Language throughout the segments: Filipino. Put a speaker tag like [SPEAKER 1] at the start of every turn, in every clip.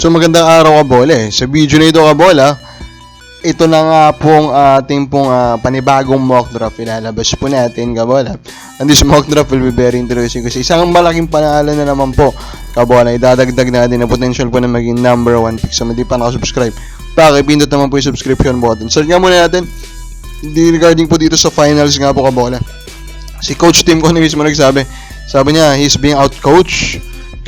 [SPEAKER 1] So magandang araw kabola eh. Sa video na ito kabola, ito na nga pong ating pong ah, panibagong mock draft ilalabas po natin kabola. And this mock draft will be very interesting kasi isang malaking panalo na naman po kabola. Idadagdag natin na potential po na maging number one pick. So hindi pa nakasubscribe, pakipindot naman po yung subscription button. Search nga muna natin di regarding po dito sa finals nga po kabola. Si Coach Tim ko na mismo nagsabi, sabi niya, he's being out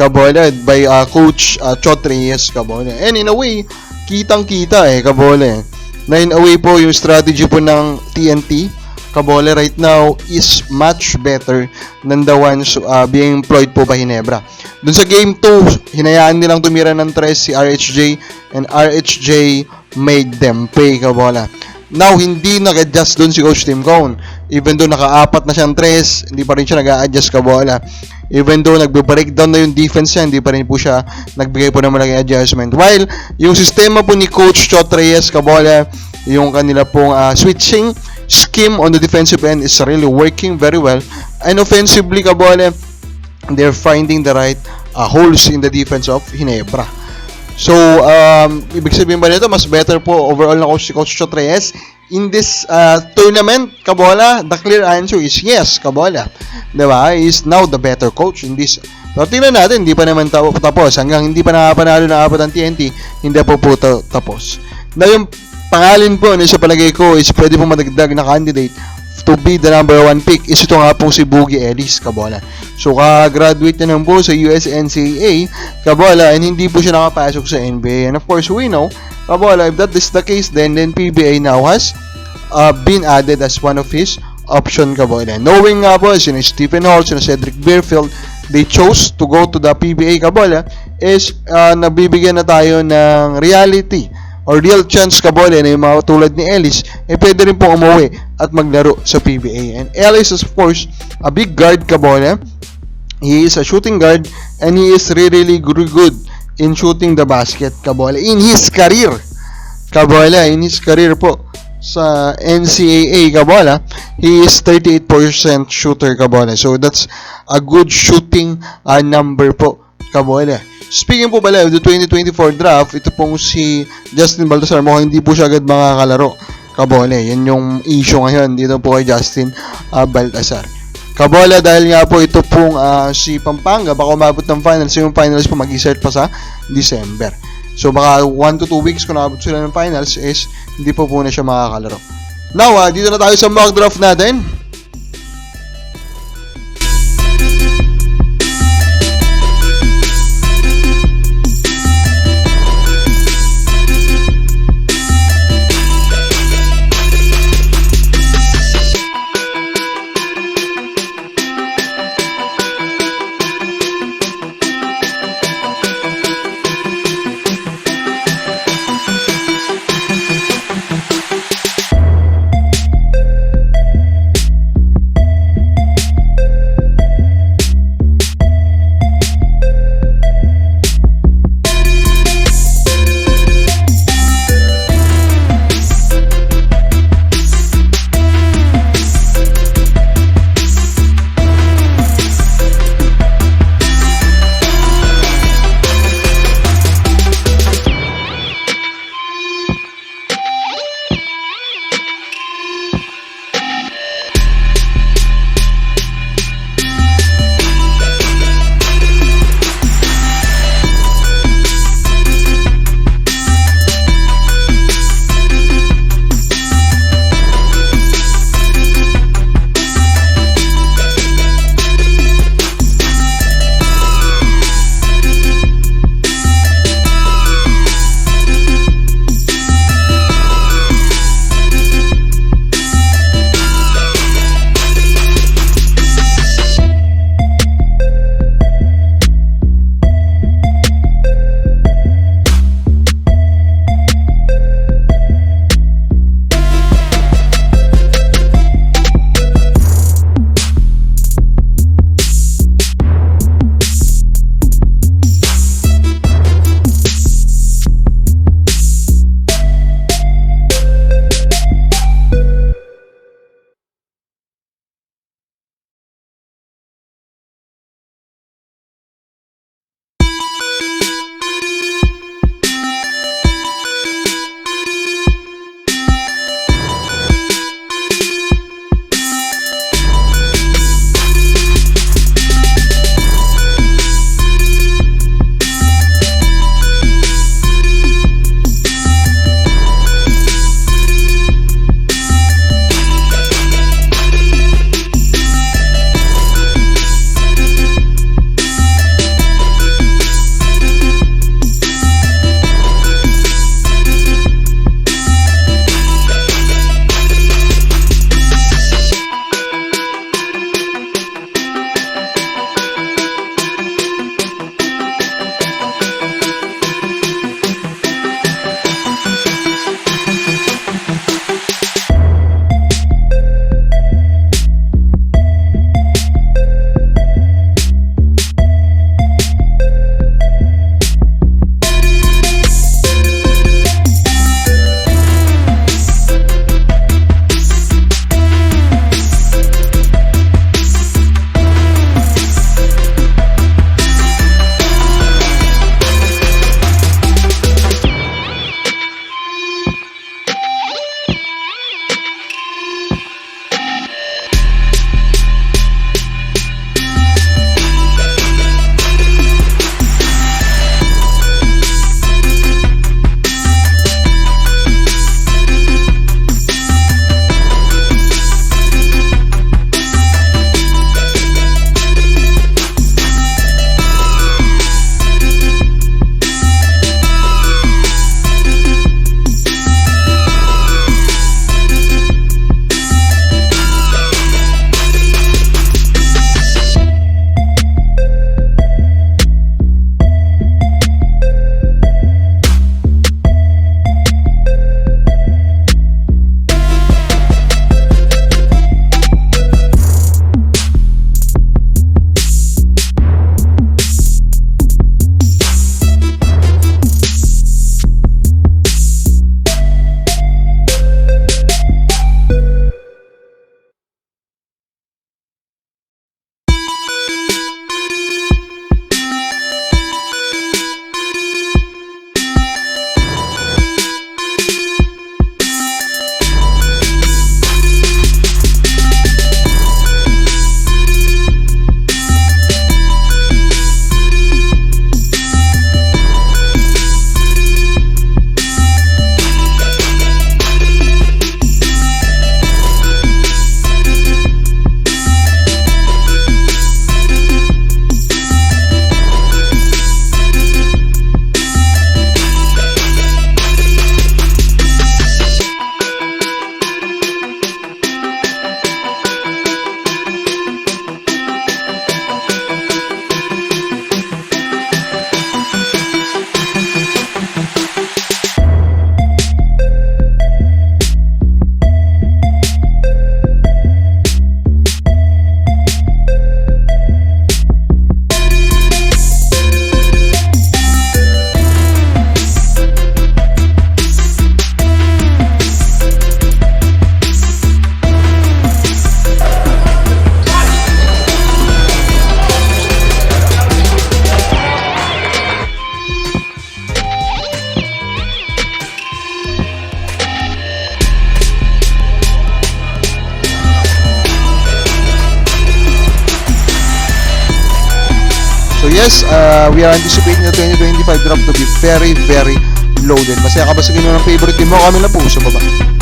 [SPEAKER 1] Kabola by uh, Coach uh, Chot Reyes Kabola. And in a way, kitang-kita eh Kabola. Na in a way po yung strategy po ng TNT Kabola right now is much better than the ones uh, being employed po by Hinebra. Dun sa game 2, hinayaan nilang tumira ng tres si RHJ and RHJ made them pay Kabola. Now, hindi nag-adjust doon si Coach Tim Cone. Even though naka-apat na siyang tres, hindi pa rin siya nag-a-adjust kabola. Even though nagbe-breakdown na yung defense niya, hindi pa rin po siya nagbigay po ng malaking adjustment. While, yung sistema po ni Coach Chot Reyes kabola, yung kanila pong ah, switching scheme on the defensive end is really working very well. And offensively kabola, they're finding the right ah, holes in the defense of Hinebra. So, um, ibig sabihin ba nito, mas better po overall na coach si Coach Chot Reyes in this uh, tournament, Kabola? The clear answer is yes, Kabola. Diba? He is now the better coach in this. So, tingnan natin, hindi pa naman ta- tapos. Hanggang hindi pa nakapanalo ng apat ang TNT, hindi po po ta- tapos. Na yung pangalan po na sa palagay ko is pwede po madagdag na candidate to be the number one pick is ito nga po si Boogie Ellis, Kabola. So, ka-graduate na naman po sa USNCAA, Kabola, and hindi po siya nakapasok sa NBA. And of course, we know, Kabola, if that is the case, then, then PBA now has uh, been added as one of his option, Kabola. Knowing nga po, sino Stephen Hall, sino Cedric Beerfield, they chose to go to the PBA, Kabola, is uh, nabibigyan na tayo ng reality or real chance kabola na yung mga tulad ni Ellis, eh pwede rin pong umuwi at maglaro sa PBA. And Ellis is of course a big guard kabola. He is a shooting guard and he is really, really good in shooting the basket kabola in his career. Kabola, in his career po sa NCAA kabola, he is 38% shooter kabola. So that's a good shooting uh, number po kabola. Speaking po pala of the 2024 draft, ito pong si Justin Baltasar, mukhang hindi po siya agad makakalaro. Kabole, yan yung issue ngayon dito po kay Justin uh, Baltasar. Kabola dahil nga po ito pong ah, si Pampanga baka umabot ng finals, yung finals po mag-insert pa sa December. So baka 1 to 2 weeks kung nakabot sila ng finals is hindi po po na siya makakalaro. Now, ah, dito na tayo sa mock draft natin. Yes, uh, we are anticipating the 2025 draft to be very, very loaded. Masaya ka ba sa ganun ang favorite team mo? Kami na po sa baba.